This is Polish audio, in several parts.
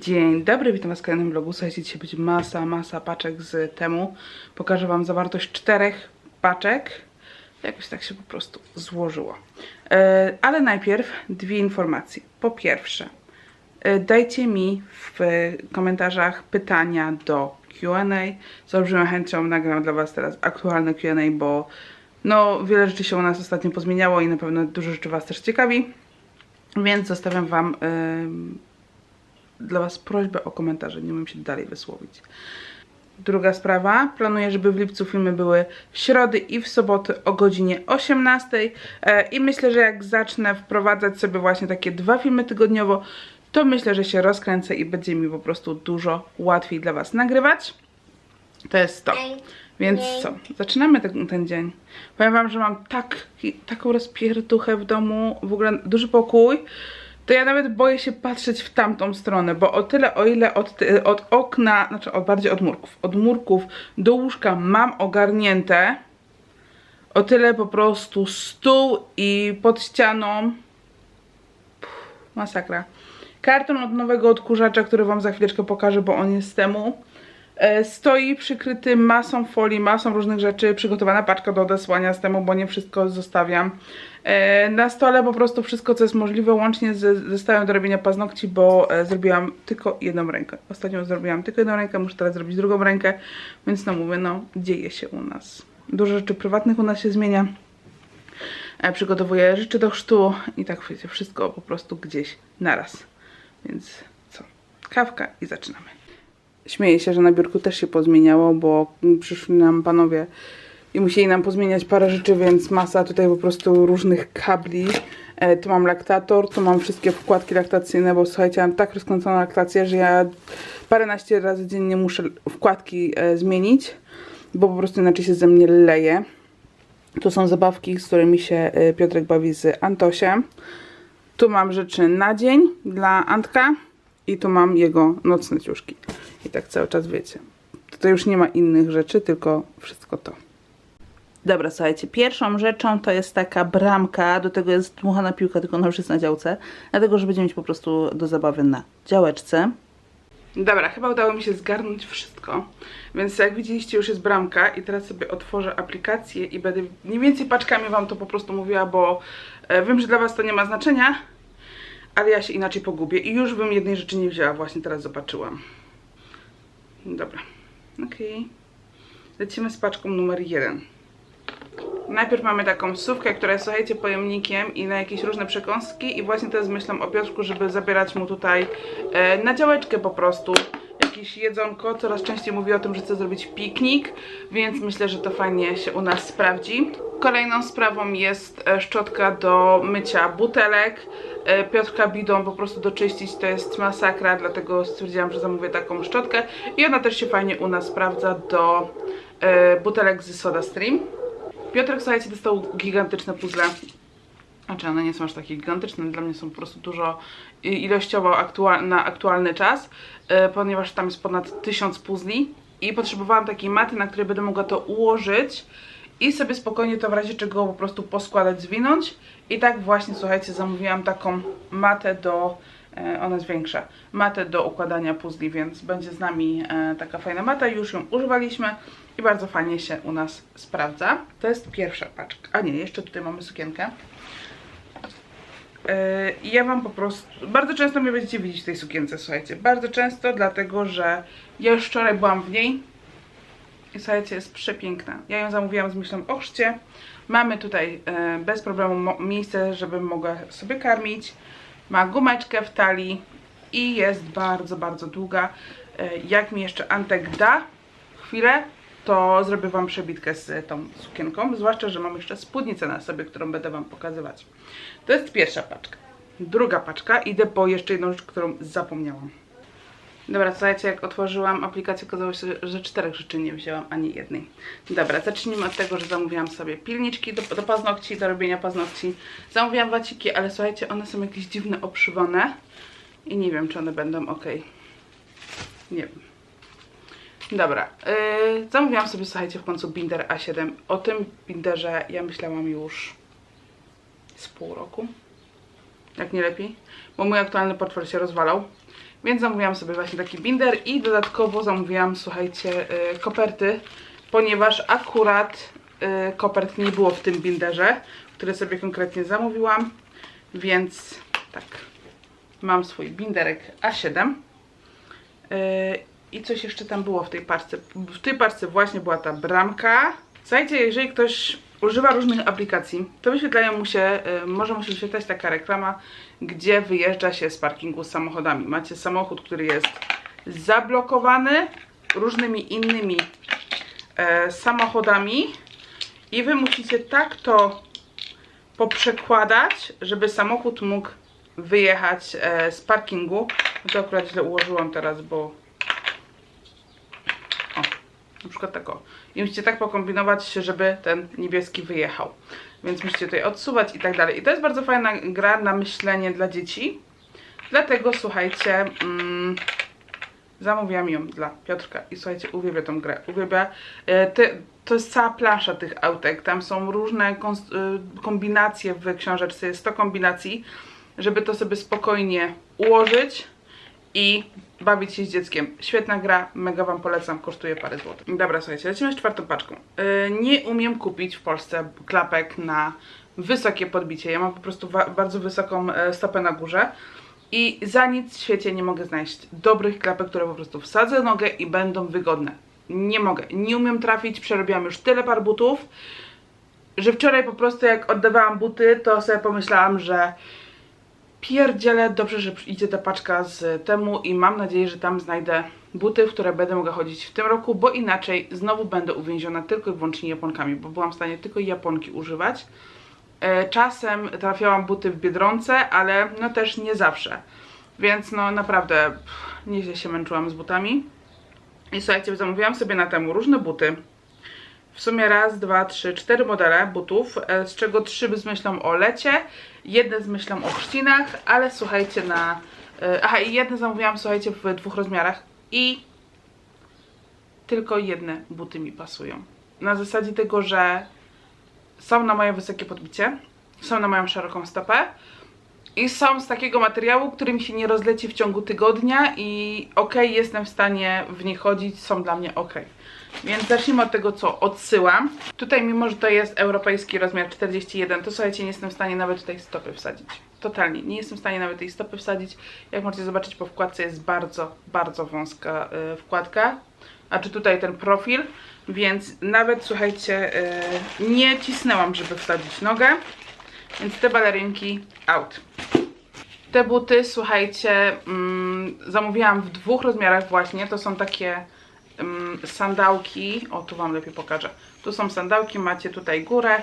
Dzień dobry, witam was w kolejnym vlogu. Słuchajcie, dzisiaj będzie masa, masa paczek z temu. Pokażę wam zawartość czterech paczek. Jakoś tak się po prostu złożyło. E, ale najpierw dwie informacje. Po pierwsze, e, dajcie mi w komentarzach pytania do Q&A. Z olbrzymią chęcią nagram dla was teraz aktualne Q&A, bo no wiele rzeczy się u nas ostatnio pozmieniało i na pewno dużo rzeczy was też ciekawi. Więc zostawiam wam... em, dla Was prośbę o komentarze, nie umiem się dalej wysłowić. Druga sprawa, planuję, żeby w lipcu filmy były w środy i w soboty o godzinie 18 e, i myślę, że jak zacznę wprowadzać sobie właśnie takie dwa filmy tygodniowo, to myślę, że się rozkręcę i będzie mi po prostu dużo łatwiej dla Was nagrywać. To jest to. Więc co? Zaczynamy ten, ten dzień. Powiem Wam, że mam tak, taką rozpierduchę w domu, w ogóle duży pokój, to ja nawet boję się patrzeć w tamtą stronę, bo o tyle, o ile od, od okna, znaczy o, bardziej od murków, od murków do łóżka mam ogarnięte, o tyle po prostu stół i pod ścianą Pff, masakra. Karton od nowego odkurzacza, który wam za chwileczkę pokażę, bo on jest temu. E, Stoi przykryty masą folii, masą różnych rzeczy, przygotowana paczka do odesłania z temu, bo nie wszystko zostawiam. E, Na stole po prostu wszystko, co jest możliwe, łącznie z zestawem do robienia paznokci, bo e, zrobiłam tylko jedną rękę. Ostatnio zrobiłam tylko jedną rękę, muszę teraz zrobić drugą rękę, więc no mówię, no dzieje się u nas. Dużo rzeczy prywatnych u nas się zmienia. E, Przygotowuję rzeczy do chrztu i tak wiecie, wszystko po prostu gdzieś naraz. Więc co? Kawka i zaczynamy. Śmieję się, że na biurku też się pozmieniało, bo przyszli nam panowie i musieli nam pozmieniać parę rzeczy, więc masa tutaj po prostu różnych kabli. E, tu mam laktator, tu mam wszystkie wkładki laktacyjne, bo słuchajcie, mam tak rozkręconą laktację, że ja paręnaście razy dziennie muszę wkładki e, zmienić, bo po prostu inaczej się ze mnie leje. Tu są zabawki, z którymi się e, Piotrek bawi z Antosiem. Tu mam rzeczy na dzień dla Antka i tu mam jego nocne ciuszki. I tak cały czas wiecie. Tutaj już nie ma innych rzeczy, tylko wszystko to. Dobra, słuchajcie, pierwszą rzeczą to jest taka bramka, do tego jest dmuchana piłka, tylko ona już jest na działce, dlatego, że będziemy mieć po prostu do zabawy na działeczce. Dobra, chyba udało mi się zgarnąć wszystko, więc jak widzieliście już jest bramka i teraz sobie otworzę aplikację i będę mniej więcej paczkami Wam to po prostu mówiła, bo e, wiem, że dla Was to nie ma znaczenia, ale ja się inaczej pogubię i już bym jednej rzeczy nie wzięła, właśnie teraz zobaczyłam. Dobra, okej. Lecimy z paczką numer jeden. Najpierw mamy taką sówkę, która jest, słuchajcie, pojemnikiem i na jakieś różne przekąski i właśnie jest myślą o Piotrku, żeby zabierać mu tutaj e, na działeczkę po prostu jakieś jedzonko. Coraz częściej mówi o tym, że chce zrobić piknik, więc myślę, że to fajnie się u nas sprawdzi. Kolejną sprawą jest e, szczotka do mycia butelek. E, Piotrka bidą po prostu doczyścić, to jest masakra, dlatego stwierdziłam, że zamówię taką szczotkę i ona też się fajnie u nas sprawdza do e, butelek z Soda Stream. Piotrek, słuchajcie, dostał gigantyczne puzzle. Znaczy one nie są aż takie gigantyczne, dla mnie są po prostu dużo ilościowo aktual, na aktualny czas, e, ponieważ tam jest ponad 1000 puzli i potrzebowałam takiej maty, na której będę mogła to ułożyć i sobie spokojnie to w razie czego po prostu poskładać, zwinąć. I tak właśnie, słuchajcie, zamówiłam taką matę do, e, ona jest większa, matę do układania puzli, więc będzie z nami e, taka fajna mata, już ją używaliśmy i bardzo fajnie się u nas sprawdza. To jest pierwsza paczka, a nie, jeszcze tutaj mamy sukienkę. Yy, I ja wam po prostu, bardzo często mnie będziecie widzieć w tej sukience, słuchajcie, bardzo często, dlatego że ja już wczoraj byłam w niej i słuchajcie, jest przepiękna. Ja ją zamówiłam z myślą o chrzcie. Mamy tutaj e, bez problemu miejsce, żebym mogła sobie karmić. Ma gumeczkę w talii i jest bardzo, bardzo długa. E, jak mi jeszcze Antek da chwilę, to zrobię wam przebitkę z tą sukienką. Zwłaszcza, że mam jeszcze spódnicę na sobie, którą będę wam pokazywać. To jest pierwsza paczka. Druga paczka. Idę po jeszcze jedną rzecz, którą zapomniałam. Dobra, słuchajcie, jak otworzyłam aplikację, okazało się, że czterech rzeczy nie wzięłam, ani jednej. Dobra, zacznijmy od tego, że zamówiłam sobie pilniczki do, do paznokci, do robienia paznokci. Zamówiłam waciki, ale słuchajcie, one są jakieś dziwne, obszywane. I nie wiem, czy one będą ok. Nie wiem. Dobra, yy, zamówiłam sobie, słuchajcie, w końcu binder A7. O tym binderze ja myślałam już z pół roku. Jak nie lepiej. Bo mój aktualny portfel się rozwalał. Więc zamówiłam sobie właśnie taki binder i dodatkowo zamówiłam, słuchajcie, y, koperty, ponieważ akurat y, kopert nie było w tym binderze, który sobie konkretnie zamówiłam, więc tak, mam swój binderek A7. Yy, I coś jeszcze tam było w tej parce. W tej parce właśnie była ta bramka. Słuchajcie, jeżeli ktoś używa różnych aplikacji, to wyświetlają mu się, yy, może mu się wyświetlać taka reklama, gdzie wyjeżdża się z parkingu z samochodami. Macie samochód, który jest zablokowany różnymi innymi e, samochodami i wy musicie tak to poprzekładać, żeby samochód mógł wyjechać e, z parkingu. No to akurat źle ułożyłam teraz, bo na przykład tak o. I musicie tak pokombinować, żeby ten niebieski wyjechał. Więc musicie tutaj odsuwać i tak dalej. I to jest bardzo fajna gra na myślenie dla dzieci. Dlatego słuchajcie, mm, zamówiłam ją dla Piotrka i słuchajcie, uwielbia tą grę. Uwielbia. E, to jest cała plansza tych autek. Tam są różne y, kombinacje w książeczce. Jest 100 kombinacji, żeby to sobie spokojnie ułożyć i bawić się z dzieckiem. Świetna gra, mega Wam polecam, kosztuje parę złotych. Dobra, słuchajcie, lecimy z czwartą paczką. Yy, nie umiem kupić w Polsce klapek na wysokie podbicie. Ja mam po prostu bardzo wysoką e, stopę na górze. I za nic w świecie nie mogę znaleźć dobrych klapek, które po prostu wsadzę nogę i będą wygodne. Nie mogę. Nie umiem trafić, przerobiłam już tyle par butów, że wczoraj po prostu jak oddawałam buty, to sobie pomyślałam, że pierdziele, dobrze, że idzie ta paczka z temu i mam nadzieję, że tam znajdę buty, w które będę mogła chodzić w tym roku, bo inaczej znowu będę uwięziona tylko i wyłącznie japonkami, bo byłam w stanie tylko japonki używać. E, Czasem trafiałam buty w Biedronce, ale no też nie zawsze. Więc no naprawdę nieźle się męczyłam z butami. I słuchajcie, zamówiłam sobie na temu różne buty. W sumie raz, dwa, trzy, cztery modele butów, e, z czego trzy z myślą o lecie, jedne z myślą o chrzcinach, ale słuchajcie na... e, Aha, i jedne zamówiłam, słuchajcie, w dwóch rozmiarach i tylko jedne buty mi pasują. Na zasadzie tego, że są na moje wysokie podbicie, są na moją szeroką stopę i są z takiego materiału, który mi się nie rozleci w ciągu tygodnia i ok, jestem w stanie w nie chodzić, są dla mnie ok. Więc zacznijmy od tego, co odsyłam. Tutaj, mimo że to jest europejski rozmiar 41, to słuchajcie, nie jestem w stanie nawet tej stopy wsadzić. Totalnie, nie jestem w stanie nawet tej stopy wsadzić. Jak możecie zobaczyć po wkładce jest bardzo, bardzo wąska y, wkładka. A czy tutaj ten profil, więc nawet słuchajcie, y, nie cisnęłam, żeby wsadzić nogę. Więc te balerynki out. Te buty, słuchajcie, mm, zamówiłam w dwóch rozmiarach właśnie. To są takie sandałki. O, tu Wam lepiej pokażę. Tu są sandałki, macie tutaj górę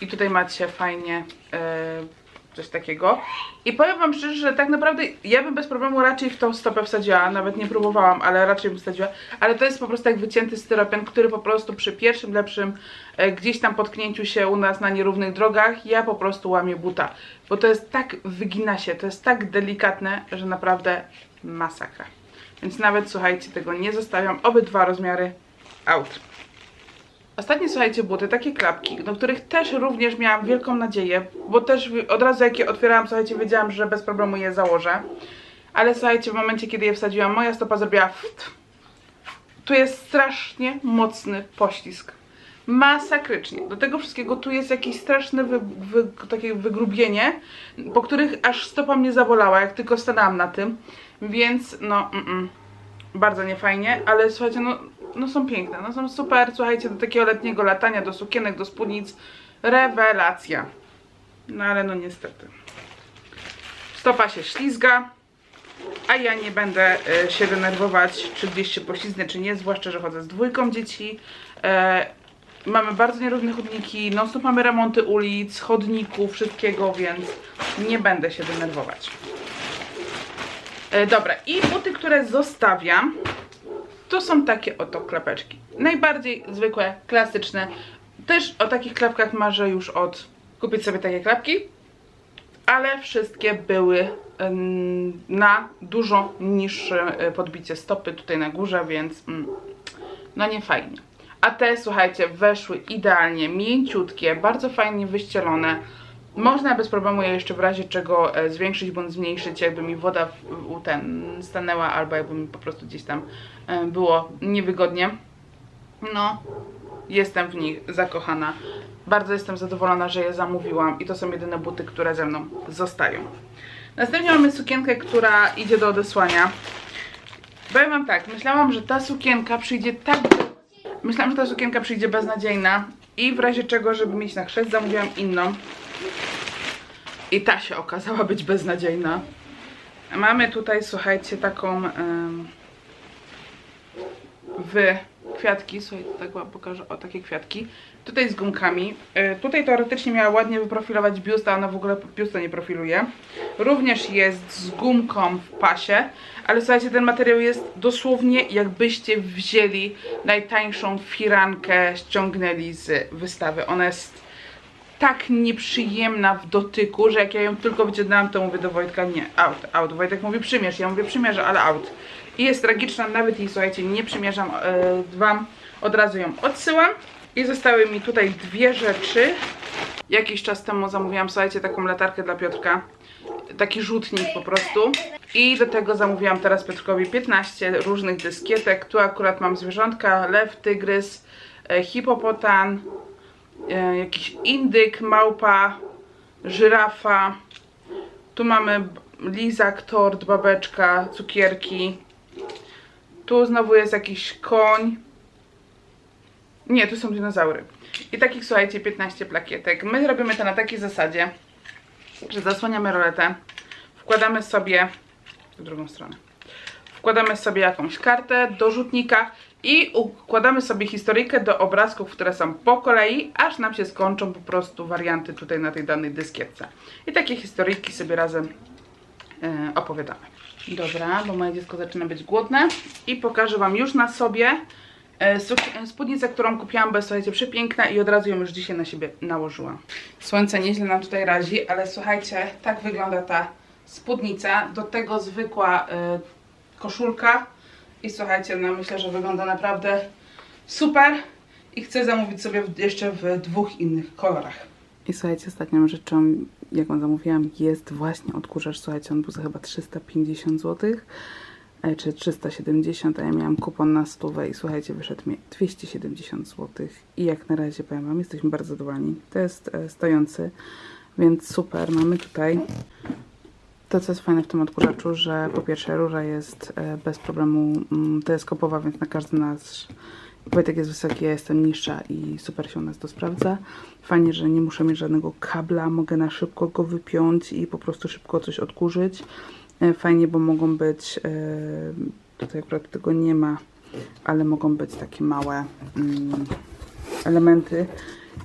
i tutaj macie fajnie yy, coś takiego. I powiem Wam szczerze, że tak naprawdę ja bym bez problemu raczej w tą stopę wsadziła. Nawet nie próbowałam, ale raczej bym wsadziła. Ale to jest po prostu jak wycięty styropian, który po prostu przy pierwszym lepszym e, gdzieś tam potknięciu się u nas na nierównych drogach, ja po prostu łamię buta. Bo to jest tak, wygina się, to jest tak delikatne, że naprawdę masakra. Więc nawet, słuchajcie, tego nie zostawiam. Obydwa rozmiary out. Ostatnie, słuchajcie, buty, takie klapki, do których też również miałam wielką nadzieję, bo też od razu jak je otwierałam, słuchajcie, wiedziałam, że bez problemu je założę. Ale słuchajcie, w momencie, kiedy je wsadziłam, moja stopa zrobiła ft. Tu jest strasznie mocny poślizg. Masakrycznie. Do tego wszystkiego tu jest jakieś straszne wy, wy, takie wygrubienie, po których aż stopa mnie zabolała, jak tylko stanęłam na tym. Więc no, mm, mm, bardzo niefajnie, ale słuchajcie, no, no są piękne, no są super, słuchajcie, do takiego letniego latania, do sukienek, do spódnic, rewelacja. No ale no niestety. Stopa się ślizga, a ja nie będę e, się denerwować, czy gdzieś się poślizgnę, czy nie, zwłaszcza, że chodzę z dwójką dzieci. E, mamy bardzo nierówne chodniki, no stop mamy remonty ulic, chodników, wszystkiego, więc nie będę się denerwować. E, dobra, i buty, które zostawiam, to są takie oto klapeczki. Najbardziej zwykłe, klasyczne. Też o takich klapkach marzę już od kupić sobie takie klapki, ale wszystkie były na dużo niższe e, podbicie stopy tutaj na górze, więc mm, no nie fajnie. A te, słuchajcie, weszły idealnie, mięciutkie, bardzo fajnie wyścielone. Można bez problemu je jeszcze w razie czego e, zwiększyć bądź zmniejszyć, jakby mi woda u ten stanęła, albo jakby mi po prostu gdzieś tam e, było niewygodnie. No, jestem w nich zakochana. Bardzo jestem zadowolona, że je zamówiłam i to są jedyne buty, które ze mną zostają. Następnie mamy sukienkę, która idzie do odesłania. Powiem wam tak, myślałam, że ta sukienka przyjdzie tak... Myślałam, że ta sukienka przyjdzie beznadziejna i w razie czego, żeby mieć na chrzest, zamówiłam inną. I ta się okazała być beznadziejna. Mamy tutaj, słuchajcie, taką... em, w kwiatki, słuchaj, tak wam pokażę, o takie kwiatki. Tutaj z gumkami. Y, Tutaj teoretycznie miała ładnie wyprofilować biust, a ona w ogóle biusta nie profiluje. Również jest z gumką w pasie, ale słuchajcie, ten materiał jest dosłownie jakbyście wzięli najtańszą firankę, ściągnęli z wystawy. Ona jest tak nieprzyjemna w dotyku, że jak ja ją tylko wyciągnęłam, to mówię do Wojtka, nie, out, out. Wojtek mówi przymierz, ja mówię przymierzę, ale out. I jest tragiczna, nawet jej, słuchajcie, nie przymierzam e, wam, od razu ją odsyłam. I zostały mi tutaj dwie rzeczy. Jakiś czas temu zamówiłam, słuchajcie, taką latarkę dla Piotrka. Taki rzutnik po prostu. I do tego zamówiłam teraz Piotrkowi 15 różnych dyskietek. Tu akurat mam zwierzątka, lew, tygrys, e, hipopotan, e, jakiś indyk, małpa, żyrafa. Tu mamy lizak, tort, babeczka, cukierki. Tu znowu jest jakiś koń. Nie, tu są dinozaury. I takich, słuchajcie, 15 plakietek. My robimy to na takiej zasadzie, że zasłaniamy roletę, wkładamy sobie w drugą stronę. Wkładamy sobie jakąś kartę do rzutnika i układamy sobie historyjkę do obrazków, które są po kolei, aż nam się skończą po prostu warianty tutaj na tej danej dyskietce. I takie historyjki sobie razem e, opowiadamy. Dobra, bo moje dziecko zaczyna być głodne i pokażę Wam już na sobie e, suk- spódnicę, którą kupiłam, bo jest słuchajcie przepiękna i od razu ją już dzisiaj na siebie nałożyłam. Słońce nieźle nam tutaj razi, ale słuchajcie, tak wygląda ta spódnica, do tego zwykła e, koszulka i słuchajcie, no myślę, że wygląda naprawdę super i chcę zamówić sobie jeszcze w dwóch innych kolorach. I słuchajcie, ostatnią rzeczą, jaką zamówiłam, jest właśnie odkurzacz. Słuchajcie, on był za chyba 350 zł, e, czy 370, a ja miałam kupon na stówę i słuchajcie, wyszedł mi 270 zł. I jak na razie powiem Wam, jesteśmy bardzo zadowoleni. To jest e, stojący, więc super. Mamy tutaj to, co jest fajne w tym odkurzaczu, że po pierwsze rura jest e, bez problemu mm, teleskopowa, więc na każdy nasz Wojtek jest wysoki, ja jestem niższa i super się u nas to sprawdza. Fajnie, że nie muszę mieć żadnego kabla, mogę na szybko go wypiąć i po prostu szybko coś odkurzyć. E, Fajnie, bo mogą być, e, tutaj akurat tego nie ma, ale mogą być takie małe mm, elementy.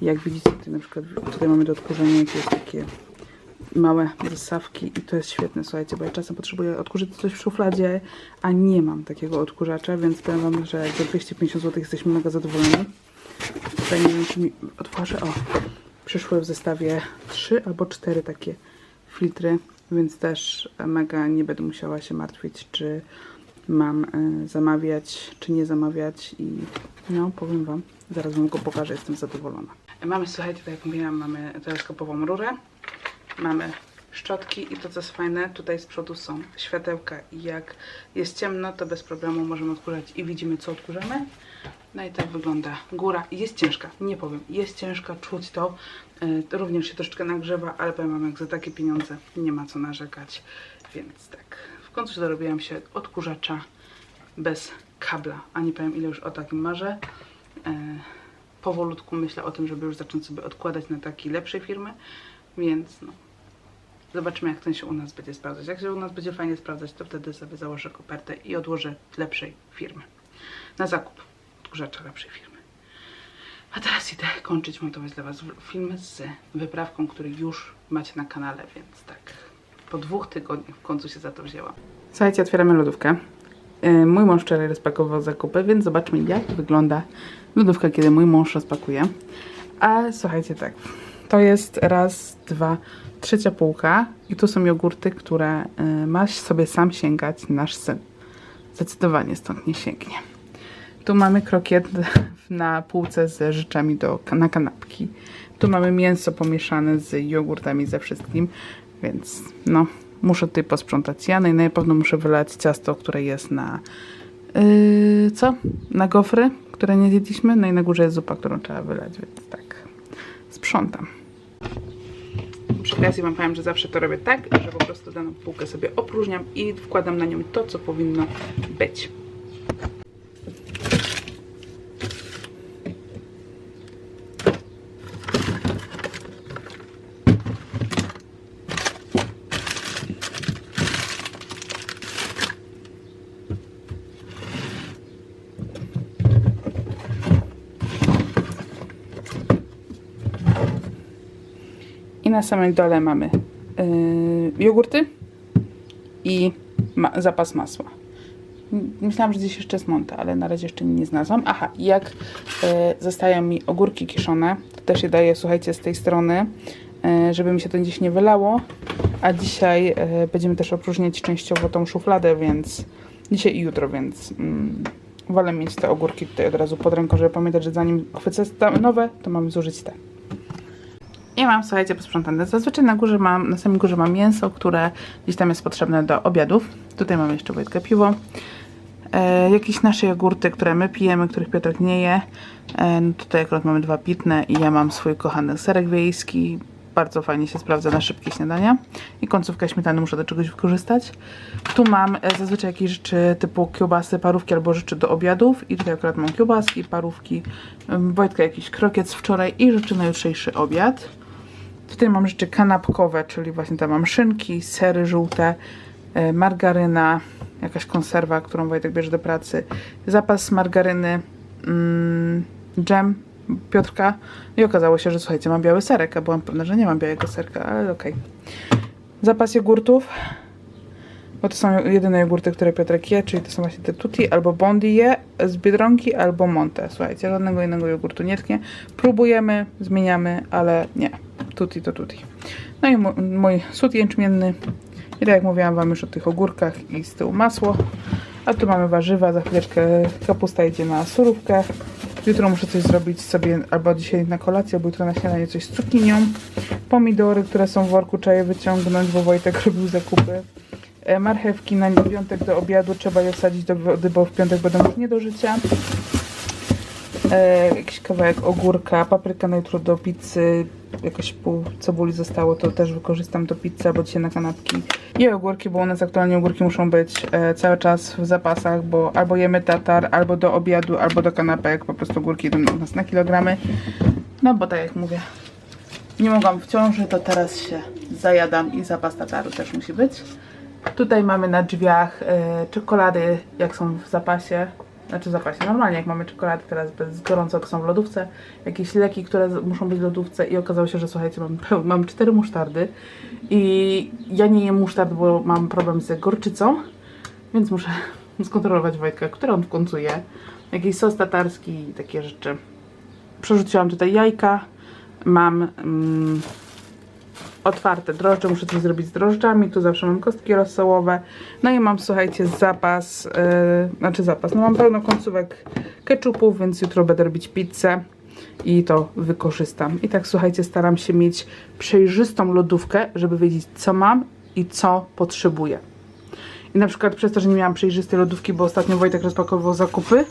Jak widzicie, tutaj na przykład tutaj mamy do odkurzenia jakieś takie małe zestawki i to jest świetne, słuchajcie, bo ja czasem potrzebuję odkurzyć coś w szufladzie, a nie mam takiego odkurzacza, więc powiem Wam, że za 250 zł jesteśmy mega zadowoleni. Tutaj nie wiem, czy mi otworzę, o, przyszły w zestawie 3 albo 4 takie filtry, więc też mega nie będę musiała się martwić, czy mam e, zamawiać, czy nie zamawiać i no, powiem Wam, zaraz Wam go pokażę, jestem zadowolona. Mamy, słuchajcie, tak jak mówiłam, mamy teleskopową rurę, mamy szczotki i to co jest fajne, tutaj z przodu są światełka i jak jest ciemno, to bez problemu możemy odkurzać i widzimy co odkurzamy. No i tak wygląda góra. Jest ciężka, nie powiem, jest ciężka, czuć to. Yy, również się troszeczkę nagrzewa, ale powiem wam, jak za takie pieniądze nie ma co narzekać. Więc tak, w końcu dorobiłam się odkurzacza bez kabla, a nie powiem ile już o takim marzę. Yy, powolutku myślę o tym, żeby już zacząć sobie odkładać na takiej lepszej firmy, więc no, Zobaczymy, jak ten się u nas będzie sprawdzać. Jak się u nas będzie fajnie sprawdzać, to wtedy sobie założę kopertę i odłożę lepszej firmy. Na zakup odkurzacza lepszej firmy. A teraz idę kończyć montować dla Was film z wyprawką, który już macie na kanale, więc tak. Po dwóch tygodniach w końcu się za to wzięłam. Słuchajcie, otwieramy lodówkę. Yy, Mój mąż wczoraj rozpakował zakupy, więc zobaczmy, jak wygląda lodówka, kiedy mój mąż rozpakuje. A słuchajcie, tak. To jest raz, dwa, trzecia półka i tu są jogurty, które y, ma sobie sam sięgać nasz syn. Zdecydowanie stąd nie sięgnie. Tu mamy krokiet na półce z rzeczami do, na kanapki. Tu mamy mięso pomieszane z jogurtami, ze wszystkim, więc no, muszę tutaj posprzątać ja. No i na pewno muszę wylać ciasto, które jest na yy, co? Na gofry, które nie zjedliśmy. No i na górze jest zupa, którą trzeba wylać, więc tak, sprzątam. Przy okazji wam powiem, że zawsze to robię tak, że po prostu daną półkę sobie opróżniam i wkładam na nią to, co powinno być. Na samym dole mamy yy, jogurty i ma zapas masła. Myślałam, że gdzieś jeszcze jest monta, ale na razie jeszcze nie znalazłam. Aha, jak yy, zostają mi ogórki kiszone, to też je daję, słuchajcie, z tej strony, yy, żeby mi się to gdzieś nie wylało. A dzisiaj yy, będziemy też opróżniać częściowo tą szufladę, więc dzisiaj i jutro, więc mm, wolę mieć te ogórki tutaj od razu pod ręką, żeby pamiętać, że zanim chwycę nowe, to mam zużyć te. I mam, słuchajcie, posprzątane. Zazwyczaj na górze mam, na samej górze mam mięso, które gdzieś tam jest potrzebne do obiadów. Tutaj mamy jeszcze Wojtka piwo. E, jakieś nasze jogurty, które my pijemy, których Piotrek nie je. E, no tutaj akurat mamy dwa pitne i ja mam swój kochany serek wiejski. Bardzo fajnie się sprawdza na szybkie śniadania. I końcówkę śmietany muszę do czegoś wykorzystać. Tu mam e, zazwyczaj jakieś rzeczy typu kiełbasy, parówki albo rzeczy do obiadów. I tutaj akurat mam kiełbaski, parówki, Wojtka jakiś krokiet z wczoraj i rzeczy na jutrzejszy obiad. Tutaj mam rzeczy kanapkowe, czyli właśnie tam mam szynki, sery żółte, e, margaryna, jakaś konserwa, którą Wojtek bierze do pracy, zapas margaryny, mm, dżem Piotrka i okazało się, że słuchajcie, mam biały serek, a byłam pewna, że nie mam białego serka, ale okej. Zapas jogurtów, bo to są jedyne jogurty, które Piotrek je, czyli to są właśnie te Tutti albo Bondi je z Biedronki albo Monte. Słuchajcie, żadnego innego jogurtu nie tknie. Próbujemy, zmieniamy, ale nie. Tutti to Tutti. No i mój, mój sód jęczmienny. I tak jak mówiłam wam już o tych ogórkach i z tyłu masło. A tu mamy warzywa, za chwileczkę kapusta idzie na surówkę. Jutro muszę coś zrobić sobie, albo dzisiaj na kolację, albo jutro na śniadanie coś z cukinią. Pomidory, które są w worku, trzeba je wyciągnąć, bo Wojtek robił zakupy. E, Marchewki na piątek do obiadu trzeba je wsadzić do wody, bo w piątek będą już nie do życia. E, jakiś kawałek ogórka, papryka na jutro do pizzy, jakaś pół cebuli zostało, to też wykorzystam do pizzy albo dzisiaj na kanapki. I ogórki, bo u nas aktualnie ogórki muszą być e, cały czas w zapasach, bo albo jemy tatar, albo do obiadu, albo do kanapek, po prostu ogórki idą u nas na kilogramy. No bo tak jak mówię, nie mogłam w ciąży, to teraz się zajadam i zapas tataru też musi być. Tutaj mamy na drzwiach e, czekolady, jak są w zapasie. Znaczy w zapasie, normalnie jak mamy czekolady teraz bez gorąco, to są w lodówce. Jakieś leki, które muszą być w lodówce i okazało się, że słuchajcie, mam, mam cztery musztardy i ja nie jem musztard, bo mam problem z gorczycą, więc muszę skontrolować Wojtka, które on w końcu je. Jakiś sos tatarski i takie rzeczy. Przerzuciłam tutaj jajka, mam... Mm, otwarte drożdże, muszę coś zrobić z drożdżami, tu zawsze mam kostki rosołowe, no i mam, słuchajcie, zapas, yy, znaczy zapas, no mam pełno końcówek ketchupów, więc jutro będę robić pizzę i to wykorzystam. I tak, słuchajcie, staram się mieć przejrzystą lodówkę, żeby wiedzieć, co mam i co potrzebuję. I na przykład przez to, że nie miałam przejrzystej lodówki, bo ostatnio Wojtek rozpakował zakupy,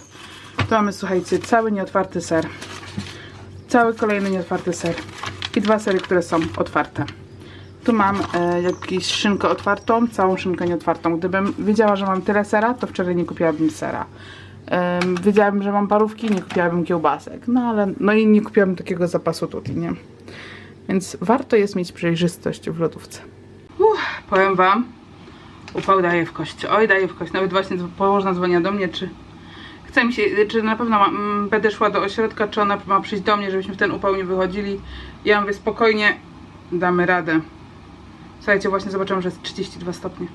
to mamy, słuchajcie, cały nieotwarty ser. Cały kolejny nieotwarty ser. I dwa sery, które są otwarte. Tu mam e, jakąś szynkę otwartą, całą szynkę nieotwartą. Gdybym wiedziała, że mam tyle sera, to wczoraj nie kupiłabym sera. Em, wiedziałabym, że mam parówki, nie kupiłabym kiełbasek. No ale, no i nie kupiłabym takiego zapasu tutaj, nie? Więc warto jest mieć przejrzystość w lodówce. Uff, powiem wam, upał daje w kość. Oj, daje w kość. Nawet właśnie położna dzwonia do mnie, czy chce mi się, czy na pewno ma, mm, będę szła do ośrodka, czy ona ma przyjść do mnie, żebyśmy w ten upał nie wychodzili. Ja mówię spokojnie, damy radę. Słuchajcie, właśnie zobaczyłam, że jest 32 stopnie.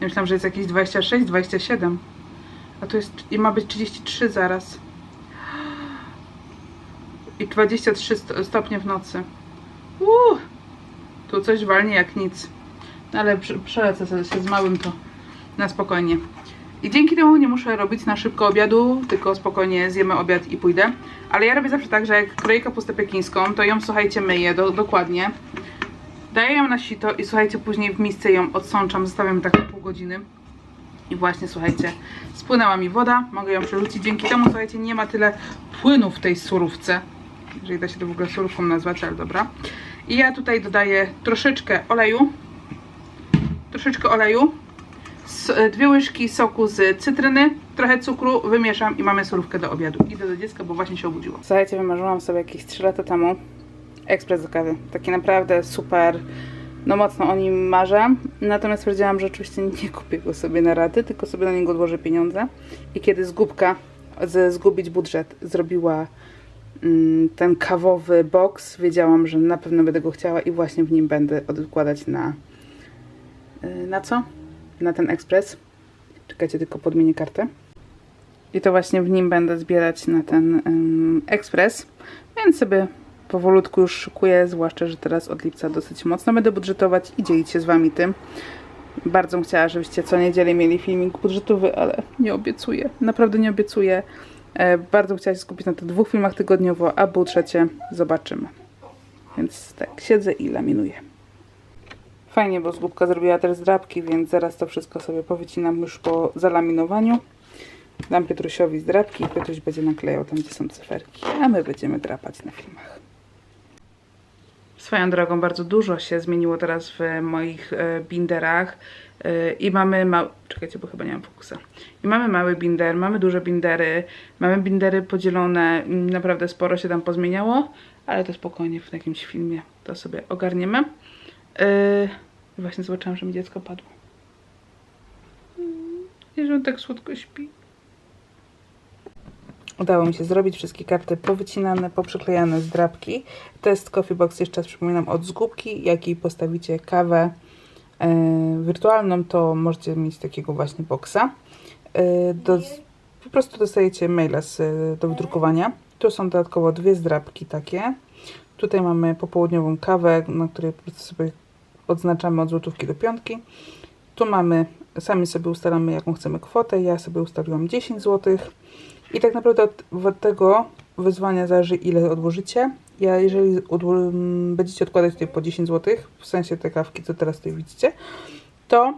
Ja myślałam, że jest jakieś 26, 27. A tu jest, i ma być 33 zaraz. I 23 sto- stopnie w nocy. Uuu, tu coś walnie jak nic. No ale prze- przelecę sobie się z małym to na spokojnie. I dzięki temu nie muszę robić na szybko obiadu, tylko spokojnie zjemy obiad i pójdę. Ale ja robię zawsze tak, że jak kroję kapustę pekińską, to ją słuchajcie myję do, dokładnie. Daję ją na sito i słuchajcie, później w misce ją odsączam, zostawiam tak pół godziny. I właśnie, słuchajcie, spłynęła mi woda, mogę ją przerzucić. Dzięki temu, słuchajcie, nie ma tyle płynu w tej surówce. Jeżeli da się to w ogóle surówką nazwać, ale dobra. I ja tutaj dodaję troszeczkę oleju. Troszeczkę oleju. s- Dwie łyżki soku z cytryny, trochę cukru, wymieszam i mamy surówkę do obiadu. Idę do dziecka, bo właśnie się obudziło. Słuchajcie, wymarzyłam sobie jakieś 3 lata temu ekspres do kawy. Taki naprawdę super, no mocno o nim marzę. Natomiast stwierdziłam, że oczywiście nie kupię go sobie na raty, tylko sobie na niego odłożę pieniądze. I kiedy zgubka, ze zgubić budżet, zrobiła mm, ten kawowy box, wiedziałam, że na pewno będę go chciała i właśnie w nim będę odkładać na y, na co? Na ten ekspres. Czekajcie, tylko podmienię kartę. I to właśnie w nim będę zbierać na ten ekspres, więc sobie powolutku już szykuję, zwłaszcza, że teraz od lipca dosyć mocno będę budżetować i dzielić się z Wami tym. Bardzo bym chciała, żebyście co niedzielę mieli filmik budżetowy, ale nie obiecuję. Naprawdę nie obiecuję. E, bardzo chciała się skupić na tych dwóch filmach tygodniowo, a budżecie zobaczymy. Więc tak, siedzę i laminuję. Fajnie, bo zgubka zrobiła też zdrabki, więc zaraz to wszystko sobie powycinam już po zalaminowaniu. Dam Piotrusiowi zdrabki i Piotruś będzie naklejał tam, gdzie są cyferki, a my będziemy drapać na filmach. Swoją drogą bardzo dużo się zmieniło teraz w moich e, binderach e, i mamy mały, czekajcie, bo chyba nie mam fokusa. I mamy mały binder, mamy duże bindery, mamy bindery podzielone, mm, naprawdę sporo się tam pozmieniało, ale to spokojnie w jakimś filmie to sobie ogarniemy. I właśnie zobaczyłam, że mi dziecko padło. Mm, I że on tak słodko śpi. Udało mi się zrobić wszystkie karty powycinane, poprzyklejane z drapki. Test Coffee Box jeszcze raz przypominam od zgubki. Jak jej postawicie kawę e, wirtualną, to możecie mieć takiego właśnie boxa. E, do, po prostu dostajecie maila z, e, do wydrukowania. Tu są dodatkowo dwie zdrapki takie. Tutaj mamy popołudniową kawę, na której po prostu sobie odznaczamy od złotówki do piątki. Tu mamy, sami sobie ustalamy jaką chcemy kwotę. Ja sobie ustaliłam 10 zł. I tak naprawdę od, od tego wyzwania zależy ile odłożycie. Ja jeżeli odło- m, będziecie odkładać tutaj po 10 zł, w sensie te kawki, co teraz tutaj widzicie, to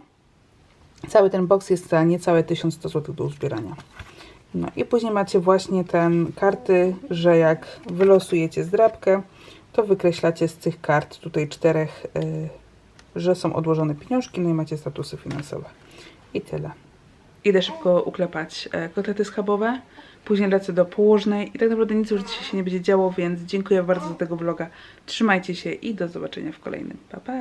cały ten box jest za niecałe 1100 zł do uzbierania. No i później macie właśnie ten karty, że jak wylosujecie zdrabkę, to wykreślacie z tych kart tutaj czterech, y, że są odłożone pieniążki, no i macie statusy finansowe. I tyle. Idę szybko uklepać e, kotlety schabowe, później lecę do położnej i tak naprawdę nic już dzisiaj się nie będzie działo, więc dziękuję bardzo za tego vloga. Trzymajcie się i do zobaczenia w kolejnym. Pa, pa!